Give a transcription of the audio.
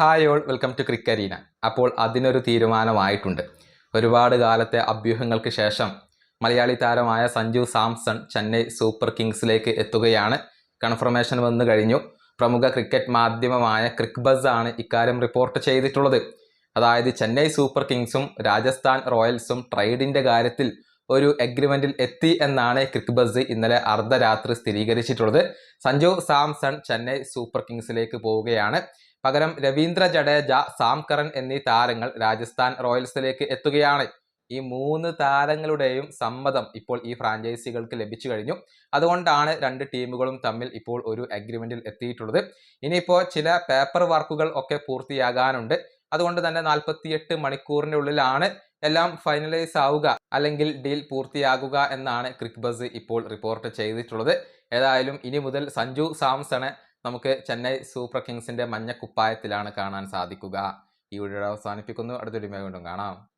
Hi all welcome to ക്രിക്കരീന അപ്പോൾ അതിനൊരു തീരുമാനമായിട്ടുണ്ട്. ഒരുപാട് കാലത്തെ അഭ്യൂഹങ്ങൾക്ക് ശേഷം മലയാളി താരമായ സഞ്ജു സാംസൺ ചെന്നൈ സൂപ്പർ കിങ്സിലേക്ക് എത്തുകയാണ്. കൺഫർമേഷൻ വന്നു കഴിഞ്ഞു. പ്രമുഖ ക്രിക്കറ്റ് മാധ്യമമായ ക്രിക്ക് ആണ് ഇക്കാര്യം റിപ്പോർട്ട് ചെയ്തിട്ടുള്ളത്. അതായത് ചെന്നൈ സൂപ്പർ കിങ്സും രാജസ്ഥാൻ റോയൽസും ട്രേഡിന്റെ കാര്യത്തിൽ ഒരു എഗ്രിമെന്റിൽ എത്തി എന്നാണ് ക്രിക്ക് ബസ് ഇന്നലെ അർദ്ധരാത്രി സ്ഥിരീകരിച്ചിട്ടുള്ളത്. സഞ്ജു സാംസൺ ചെന്നൈ സൂപ്പർ കിങ്സിലേക്ക് പോവുകയാണ്. പകരം രവീന്ദ്ര ജഡേജ സാംകരൺ എന്നീ താരങ്ങൾ രാജസ്ഥാൻ റോയൽസിലേക്ക് എത്തുകയാണ്. ഈ മൂന്ന് താരങ്ങളുടെയും സമ്മതം ഇപ്പോൾ ഈ ഫ്രാഞ്ചൈസികൾക്ക് ലഭിച്ചു കഴിഞ്ഞു. അതുകൊണ്ടാണ് രണ്ട് ടീമുകളും തമ്മിൽ ഇപ്പോൾ ഒരു അഗ്രിമെന്റിൽ എത്തിയിട്ടുള്ളത്. ഇനിയിപ്പോൾ ചില പേപ്പർ വർക്കുകൾ ഒക്കെ പൂർത്തിയാകാനുണ്ട്. അതുകൊണ്ട് തന്നെ നാൽപ്പത്തിയെട്ട് മണിക്കൂറിനുള്ളിലാണ് എല്ലാം ഫൈനലൈസ് ആവുക അല്ലെങ്കിൽ ഡീൽ പൂർത്തിയാകുക എന്നാണ് ക്രിക്ക് ബസ് ഇപ്പോൾ റിപ്പോർട്ട് ചെയ്തിട്ടുള്ളത്. ഏതായാലും ഇനി മുതൽ സഞ്ജു സാംസണെ നമുക്ക് ചെന്നൈ സൂപ്പർ കിങ്സിന്റെ മഞ്ഞക്കുപ്പായത്തിലാണ് കാണാൻ സാധിക്കുക. ഈ വീഡിയോ അവസാനിപ്പിക്കുന്നു. അടുത്തൊരു വീണ്ടും കാണാം.